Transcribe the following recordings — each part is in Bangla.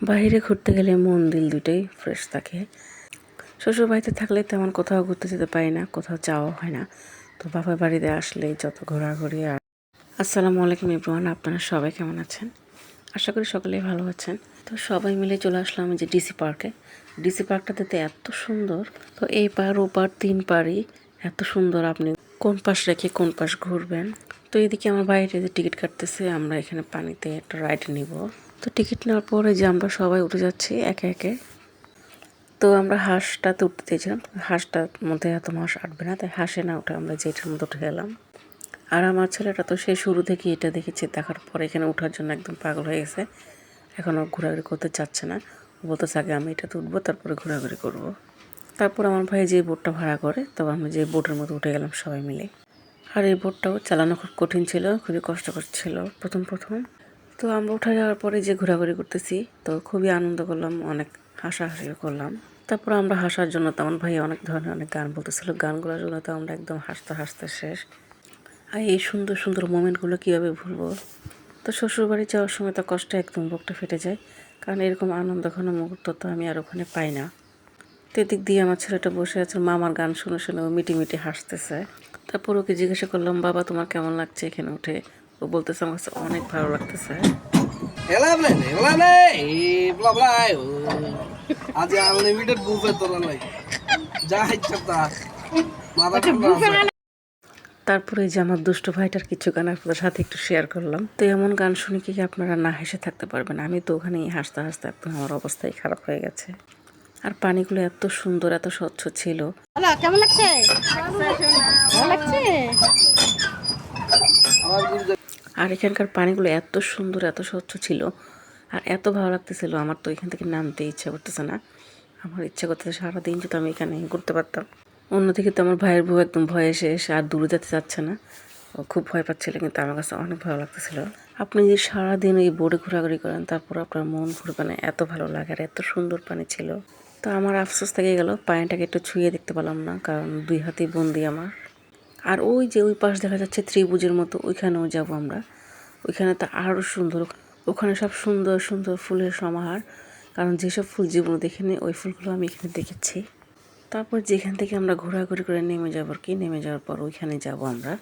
বাইরে ঘুরতে গেলে মন, দিল দুটোই ফ্রেশ থাকে। শ্বশুর বাড়িতে থাকলে তেমন কোথাও ঘুরতে যেতে পারি না, কোথাও যাওয়া হয় না। তো বাবার বাড়িতে আসলেই যত ঘোরাঘুরি আর আসসালামু আলাইকুম ইব্রাহান আপনারা সবাই কেমন আছেন? আশা করি সকলেই ভালো আছেন। তো সবাই মিলে চলে আসলাম যে ডিসি পার্কে ডিসি পার্কটাতে এত সুন্দর। তো এই পার, ও পার, তিন পারই এত সুন্দর আপনি কোন পাশ রেখে কোন পাশ ঘুরবেন। তো এদিকে আমার বাইরে যে টিকিট কাটতেছে, আমরা এখানে পানিতে একটা রাইড নিব। তো টিকিট নেওয়ার পরে যে আমরা সবাই উঠে যাচ্ছি একে একে, তো আমরা হাঁসটাতে উঠতে চেয়েছিলাম হাঁসটার মধ্যে এত মাস আটবে না, তাই হাঁসে না উঠে আমরা যেটার মধ্যে উঠে গেলাম। আর আমার ছেলেটা তো সেই শুরু থেকে এটা দেখেছে, দেখার পরে এখানে ওঠার জন্য একদম পাগল হয়ে গেছে। এখন ও ঘোরাঘুরি করতে চাচ্ছে না। ও বলতেছে, আগে আমি এটাতে উঠবো তারপরে ঘোরাঘুরি করব। তারপর আমার ভাই যে বোটটা ভাড়া করে তবে আমরা যে বোটের মধ্যে উঠে গেলাম সবাই মিলে। আর এই বোটটাও চালানো খুব কঠিন ছিল, খুবই কষ্টকর ছিল প্রথম প্রথম। তো আমরা উঠে যাওয়ার পরে যে ঘোরাঘুরি করতেছি, তো খুবই আনন্দ করলাম, অনেক হাসাহাসিও করলাম। তারপর আমরা হাসার জন্য তেমন ভাই অনেক ধরনের অনেক গান বলতেছিল। গানগুলোর জন্য তো আমরা একদম হাসতে হাসতে শেষ। আর এই সুন্দর সুন্দর মোমেন্টগুলো কীভাবে ভুলবো? তো শ্বশুরবাড়ি যাওয়ার সময় তো কষ্ট একদম বুকটা ফেটে যায়। কারণ এরকম আনন্দ ঘন মুহূর্ত তো আমি আর ওখানে পাই না। তো এদিক দিয়ে আমার ছেলেটা বসে আছে, মামার গান শুনে শুনে ও মিটি মিটি হাসতেছে। তারপর ওকে জিজ্ঞাসা করলাম, বাবা, তোমার কেমন লাগছে এখানে উঠে? ও বলতেছে আমার কাছে অনেক ভালো লাগতেছে. আজ আনলিমিটেড বুফে তোর নাই। যা ইচ্ছা তা। মাথা ঠান্ডা তারপরে যে আমার দুষ্ট ভাইটার কিছু গান আপনাদের সাথে একটু শেয়ার করলাম। তো এমন গান শুনে কি আপনারা না হেসে থাকতে পারবেন। আমি তো ওখানেই হাসতে হাসতে একদম আমার অবস্থাই খারাপ হয়ে গেছে। আর পানিগুলো এত সুন্দর এত স্বচ্ছ ছিল। কেমন লাগছে ভালো লাগছে আমার বুঝতে আর এখানকার পানিগুলো এত সুন্দর, এত স্বচ্ছ ছিল। আর এত ভালো লাগতেছিল। আমার তো এখান থেকে নামতে ইচ্ছা করতেছে না। আমার ইচ্ছা করতেছে সারাদিন যদি আমি এখানে ঘুরতে পারতাম। অন্যদিকে তো আমার ভাইয়ের বউ একদম ভয়ে শেষ আর দূরে যেতে চাচ্ছে না। ও খুব ভয় পাচ্ছিল, কিন্তু আমার কাছে অনেক ভালো লাগতেছিল। আপনি যদি সারাদিন এই বোর্ডে ঘোরাঘুরি করেন, তারপর আপনার মন ঘুরবে না। এত ভালো লাগে আর এত সুন্দর পানি ছিল। তো আমার আফসোস থেকে গেল, পানিটাকে একটু ছুঁয়ে দেখতে পেলাম না, কারণ দুই হাতেই বন্দি আমার। আর ওই যে ওই পাশ দেখা যাচ্ছে ত্রিভুজের মতো, ওইখানেও যাব আমরা। ওইখানে তো আরও সুন্দর। ওখানে সব সুন্দর সুন্দর ফুলের সমাহার। কারণ যেসব ফুল জীবনে দেখিনি, ওই ফুলগুলো আমি এখানে দেখেছি। তারপর যেখান থেকে আমরা ঘোরাঘুরি করে নেমে যাব কি, নেমে যাওয়ার পর ওইখানে যাব আমরা।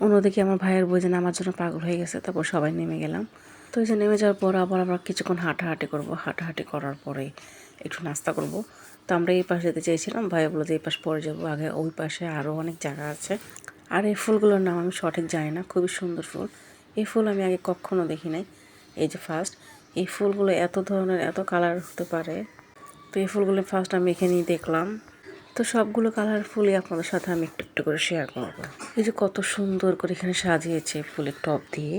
অন্যদিকে আমার ভাইয়ের বই যে নামার জন্য পাগল হয়ে গেছে, তারপর সবাই নেমে গেলাম। তো এই যে নেমে যাওয়ার পর আবার আমরা কিছুক্ষণ হাঁটাহাঁটি করব। হাঁটাহাঁটি করার পরে একটু নাস্তা করব। তো আমরা এই পাশে যেতে চেয়েছিলাম ভাই বলে যে এই পাশ পরে যাব। আগে ওই পাশে আরও অনেক জায়গা আছে। আর এই ফুলগুলোর নাম আমি সঠিক জানি না, খুবই সুন্দর ফুল। এই ফুল আমি আগে কখনো দেখি নাই। এই যে ফার্স্ট এই ফুলগুলো এত ধরনের, এত কালার হতে পারে। তো এই ফুলগুলো ফার্স্ট আমি এখানেই দেখলাম। তো সবগুলো কালার ফুলই আপনাদের সাথে আমি একটু একটু করে শেয়ার করব। এই যে কত সুন্দর করে এখানে সাজিয়েছে ফুলের টপ দিয়ে।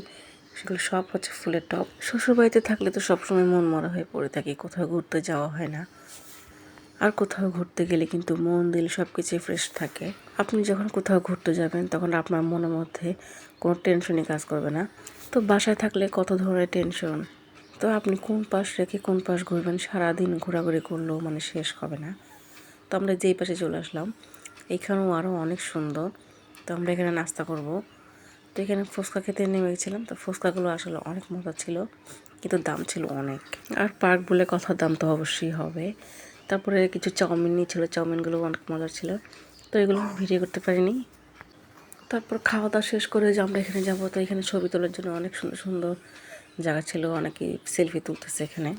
সেগুলো সব হচ্ছে ফুলের টপ শ্বশুরবাড়িতে থাকলে তো সবসময় মন মরা হয়ে পড়ে থাকি, কোথাও ঘুরতে যাওয়া হয় না। আর কোথাও ঘুরতে গেলে কিন্তু মন দিল সব কিছুই ফ্রেশ থাকে। আপনি যখন কোথাও ঘুরতে যাবেন, তখন আপনার মনের মধ্যে কোনো টেনশনই কাজ করবে না। তো বাসায় থাকলে কত ধরনের টেনশন তো আপনি কোন পাশ রেখে কোন পাশ ঘুরবেন? সারাদিন ঘোরাঘুরি করলেও মানে শেষ হবে না। তো আমরা যেই পাশে চলে আসলাম, এখানেও আরও অনেক সুন্দর। তো আমরা এখানে নাস্তা করব। তো এখানে ফুচকা খেতে নেমে গেছিলাম তো ফুচকাগুলো আসলে অনেক মজা ছিল, কিন্তু দাম ছিল অনেক। আর পার্ক বলে কথার দাম তো অবশ্যই হবে। তারপরে কিছু চাউমিন নিয়েছিল চাউমিনগুলো অনেক মজার ছিল। তো এগুলো ভিডিও করতে পারিনি। তারপর খাওয়া দাওয়া শেষ করে যে আমরা এখানে যাব, তো এখানে ছবি তোলার জন্য অনেক সুন্দর সুন্দর জায়গা ছিল, অনেকে সেলফি তুলতেছে এখানে।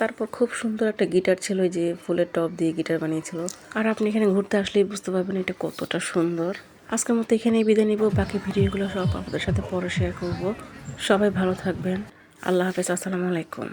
তারপর খুব সুন্দর একটা গিটার ছিল যে ফুলের টপ দিয়ে গিটার বানিয়েছিল। আর আপনি এখানে ঘুরতে আসলেই বুঝতে পারবেন এটা কতটা সুন্দর। আজকের মতো এখানেই বিদায় নিব। বাকি ভিডিওগুলো সব আপনাদের সাথে পরে শেয়ার করব। সবাই ভালো থাকবেন। আল্লাহ হাফেজ, আসসালামু আলাইকুম।